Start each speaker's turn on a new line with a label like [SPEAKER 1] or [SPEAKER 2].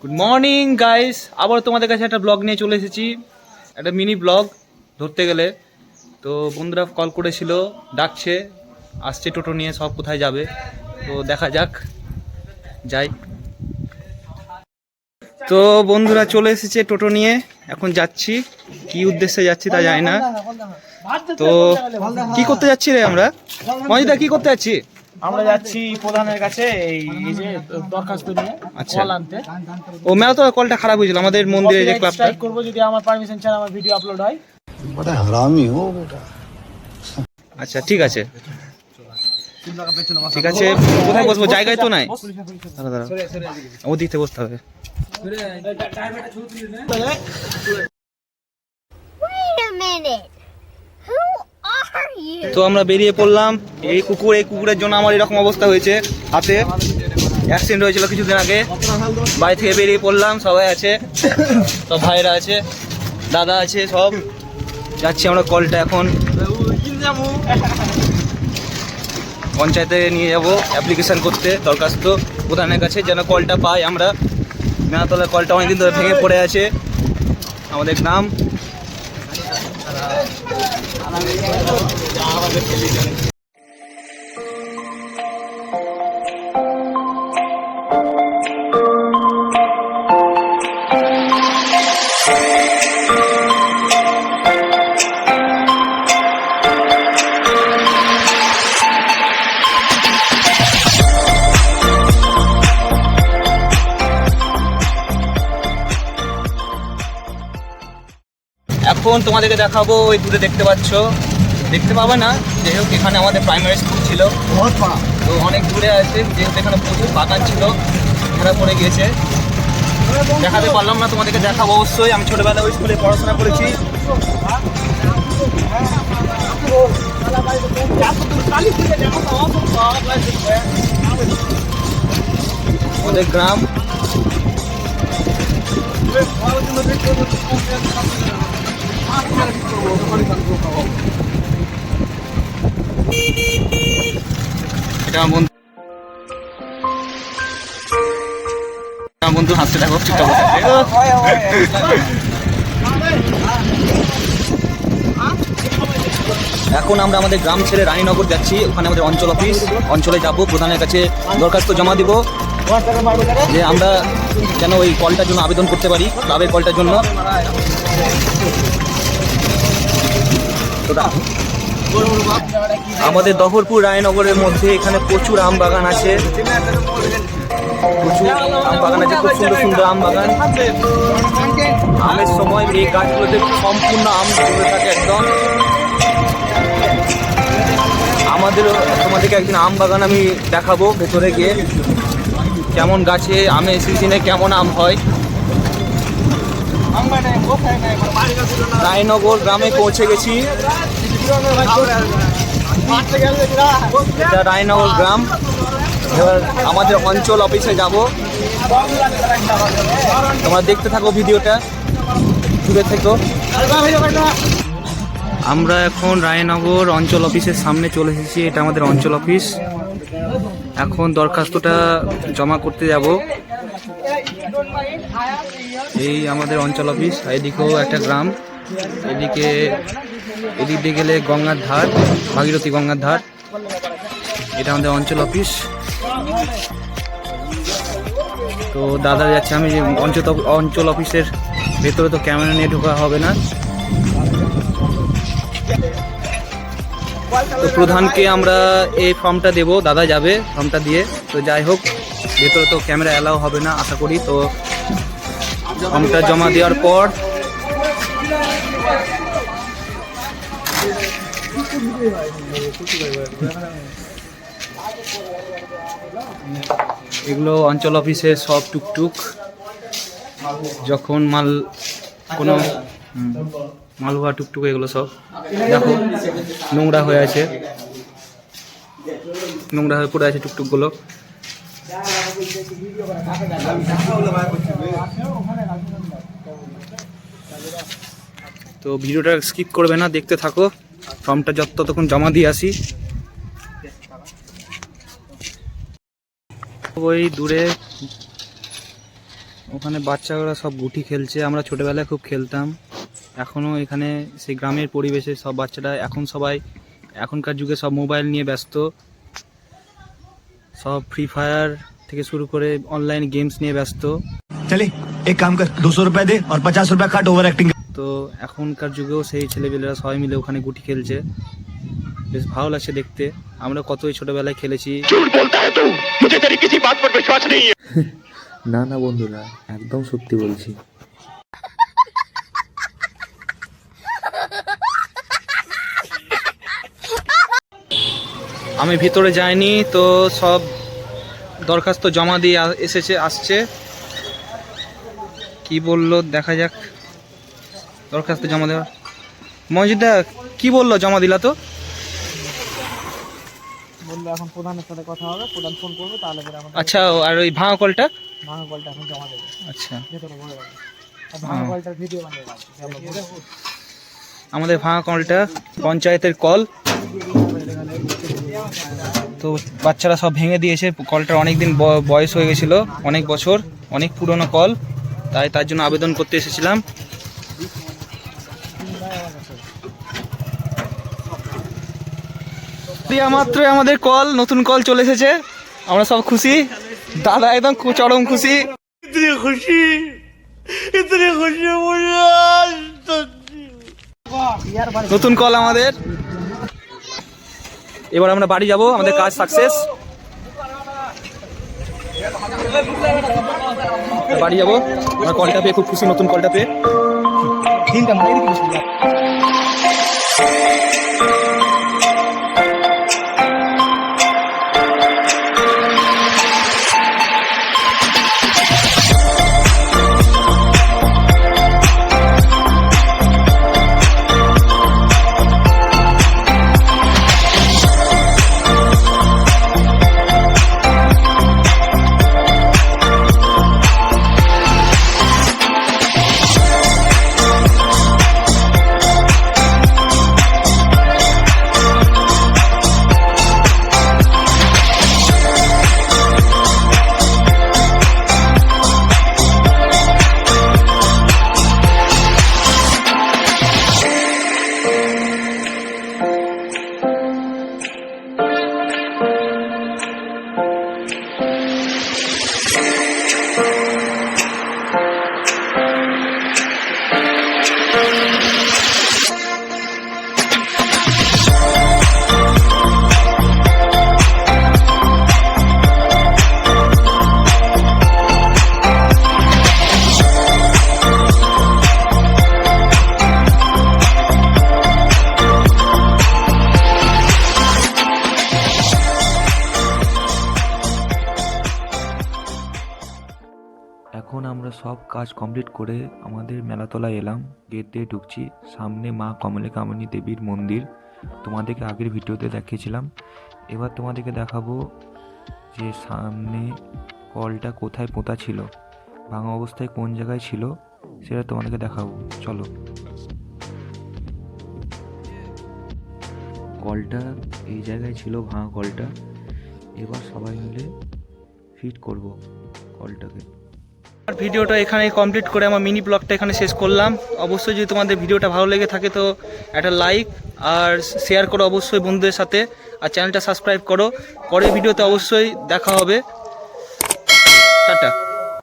[SPEAKER 1] Good morning guys আবার তোমাদের কাছে একটা ব্লগ নিয়ে চলে এসেছি। একটা মিনি ব্লগ ধরতে গেলে। তো বন্ধুরা কল করেছিল ডাকছে আসছে টোটো নিয়ে সব কোথায় যাবে? তো দেখা যাক। যাই। তো বন্ধুরা চলে এসেছে টোটো নিয়ে। এখন যাচ্ছি। কি উদ্দেশ্যে যাচ্ছি তা জানি না। তো কি করতে যাচ্ছি রে আমরা? মজিদা কি করতে যাচ্ছি?
[SPEAKER 2] আমরা যাচ্ছি প্রধানের কাছে এই যে দরখাস্ত নিয়ে
[SPEAKER 1] আচ্ছা।
[SPEAKER 2] কল আনতে।
[SPEAKER 1] ও মেলা তো কলটা খারাপ হয়েছিল আমাদের মন্দিরে যে ক্লাবটা
[SPEAKER 2] করব যদি আমার পারমিশন ছাড়া আমার ভিডিও আপলোড হয়।
[SPEAKER 3] বড় হারামি ও
[SPEAKER 1] আচ্ছা ঠিক আছে। ঠিক আছে কোথায় বসবো? জায়গায় তো নাই। দাঁড়া দাঁড়া। ও দিতে বসতে হবে।
[SPEAKER 4] Wait a minute.
[SPEAKER 1] তো আমরা বেরিয়ে পড়লাম। এই কুকুর, এই কুকুরের জন্য আমার এরকম অবস্থা হয়েছে। হাতে অ্যাক্সিডেন্ট হয়েছিল কিছুদিন আগে। বাড়ি থেকে বেরিয়ে পড়লাম, সবাই আছে, সব ভাইরা আছে, দাদা আছে, সব। যাচ্ছি আমরা কলটা এখন। পঞ্চায়েতে নিয়ে যাব অ্যাপ্লিকেশন করতে দরখাস্ত। প্রধানের কাছে যেন কলটা পাই আমরা। মেয়াতলার কলটা অনেকদিন ধরে ভেঙে পড়ে আছে। আমাদের গ্রাম এখন তোমাদেরকে দেখাবো ওই দূরে দেখতে পাচ্ছ। দেখতে পাবে না। যাই হোক, এখানে আমাদের প্রাইমারি স্কুল ছিল। তো অনেক দূরে আছে, যেহেতু এখানে প্রচুর বাগান ছিল ঘেরা পড়ে গিয়েছে। দেখাতে পারলাম না, তোমাদেরকে দেখাবো অবশ্যই। আমি ছোটবেলায় ওই স্কুলে পড়াশোনা করেছি। আমাদের গ্রাম। এটা বন্ধু হাসতে চুপটা এখন আমরা আমাদের গ্রাম ছেড়ে রানীনগর যাচ্ছি, ওখানে আমাদের অঞ্চল অফিস অঞ্চলে যাব, প্রধানের কাছে দরখাস্ত জমা দিব, যে আমরা যেন ওই কলটার জন্য আবেদন করতে পারি ক্লাবের কলটার জন্য। আমাদের দহরপুর রায়নগরের মধ্যে এখানে প্রচুর আম বাগান আছে। প্রচুর আম বাগান আছে, খুব সুন্দর সুন্দর আম বাগান। আমের সময় এই গাছগুলোতে সম্পূর্ণ আম ধরে থাকে একদম। আমাদের তোমাদেরকে একদিন আম বাগান আমি দেখাবো ভেতরে গিয়ে। কেমন গাছে আমের সিজনে কেমন আম হয়। রায়নগর গ্রামে পৌঁছে গেছি। এটা রায়নগর গ্রাম। এবার আমাদের অঞ্চল অফিসে যাব। তোমরা দেখতে থাকো ভিডিওটা। দূরে থেকো। আমরা এখন রায়নগর অঞ্চল অফিসের সামনে চলে এসেছি। এটা আমাদের অঞ্চল অফিস। এখন দরখাস্তটা জমা করতে যাব। এই আমাদের অঞ্চল অফিস। এদিকেও একটা গ্রাম। এদিকে এদিক দিয়ে গেলে গঙ্গার ধার, ভাগীরথী গঙ্গার ধার। এটা আমাদের অঞ্চল অফিস। তো দাদা যাচ্ছে, আমি অঞ্চল অঞ্চল অফিসের ভেতরে তো ক্যামেরা নিয়ে ঢোকা হবে না। তো প্রধানকে আমরা এই ফর্মটা দেব, দাদা যাবে ফর্মটা দিয়ে। তো যাই হোক, ভেতরে তো ক্যামেরা অ্যালাউ হবে না, আশা করি। তো ফর্মটা জমা দেওয়ার পর এগুলো অঞ্চল অফিসের সব টুকটুক। যখন মাল কোনো মালুয়া টুকটুক এগুলো সব। দেখো, নোংরা হয়ে আছে। নোংরা হয়ে পড়ে আছে টুকটুকগুলো। তো ভিডিওটা স্কিপ করবে না, দেখতে থাকো। ফর্মটা যত তখন জমা দিয়ে আসি। ওই দূরে ওখানে বাচ্চারা সব গুটি খেলছে। আমরা ছোটবেলায় খুব খেলতাম। এখনও এখানে সেই গ্রামের পরিবেশে সব বাচ্চারা এখন সবাই এখনকার যুগে সব মোবাইল নিয়ে ব্যস্ত। সব ফ্রি ফায়ার থেকে শুরু করে অনলাইন গেমস নিয়ে ব্যস্ত।
[SPEAKER 5] চলে, এক কাম কর, দুশো রুপিয়া দে আর পচাশ রুপিয়া কাট ওভার অ্যাক্টিং
[SPEAKER 1] তো এখনকার যুগেও সেই ছেলেপেলেরা সবাই মিলে ওখানে গুটি খেলছে। বেশ ভালো লাগছে দেখতে। আমরা কতই ছোটবেলায় খেলেছি।
[SPEAKER 6] না না বন্ধুরা একদম সত্যি বলছি।
[SPEAKER 1] আমি ভিতরে যাইনি তো সব দরখাস্ত জমা দিয়ে এসেছে আসছে। কি বলল দেখা যাক। দরখাস্ত জমা দেওয়া মজিদা কি বলল জমা দিলা তো?
[SPEAKER 2] বলল এখন প্রধানের সাথে কথা হবে প্রধান ফোন করবে তাহলে
[SPEAKER 1] আচ্ছা আর ওই ভাঙা কলটা?
[SPEAKER 2] ভাঙা কলটা এখন জমা দেবে।
[SPEAKER 1] আচ্ছা।
[SPEAKER 2] ভেতরে বলে দেবে ভাঙা কলটার ভিডিও বানিয়ে রাখবে।
[SPEAKER 1] আমাদের ভাঙা কলটা পঞ্চায়েতের কল। তো বাচ্চারা সব ভেঙে দিয়েছে। কলটার অনেক দিন বয়স হয়ে গেছিল অনেক বছর অনেক পুরনো কল। তাই তার জন্য আবেদন করতে এসেছিলাম। দিয়া মাত্রই আমাদের কল নতুন কল চলে এসেছে। আমরা সব খুশি। দাদা একদম চরম খুশি। খুশি নতুন কল আমাদের। এবার আমরা বাড়ি যাব আমাদের কাজ সাকসেস বাড়ি যাব। আমরা কলটা পেয়ে খুব খুশি নতুন কলটা পেয়ে।
[SPEAKER 6] আমরা সব কাজ কমপ্লিট করে আমাদের মেলাতলায় এলাম। গেট দিয়ে ঢুকছি। সামনে মা কমলিকামণি দেবীর মন্দির। তোমাদেরকে আগের ভিডিওতে দেখিয়েছিলাম। এবার তোমাদেরকে দেখাবো যে সামনে কলটা কোথায় পোঁতা ছিল, ভাঙা অবস্থায় কোন জায়গায় ছিল, সেটা তোমাদেরকে দেখাবো। চলো। কলটা এই জায়গায় ছিল, ভাঙা কলটা। এবার সবাই মিলে ফিট করব কলটাকে।
[SPEAKER 1] ভিডিওটা এখানে কমপ্লিট করে আমার মিনি ব্লগটা এখানে শেষ করলাম। অবশ্যই যদি তোমাদের ভিডিওটা ভালো লেগে থাকে তো একটা লাইক আর শেয়ার করো অবশ্যই বন্ধুদের সাথে। আর চ্যানেলটা সাবস্ক্রাইব করো। পরের ভিডিওতে অবশ্যই দেখা হবে। টাটা।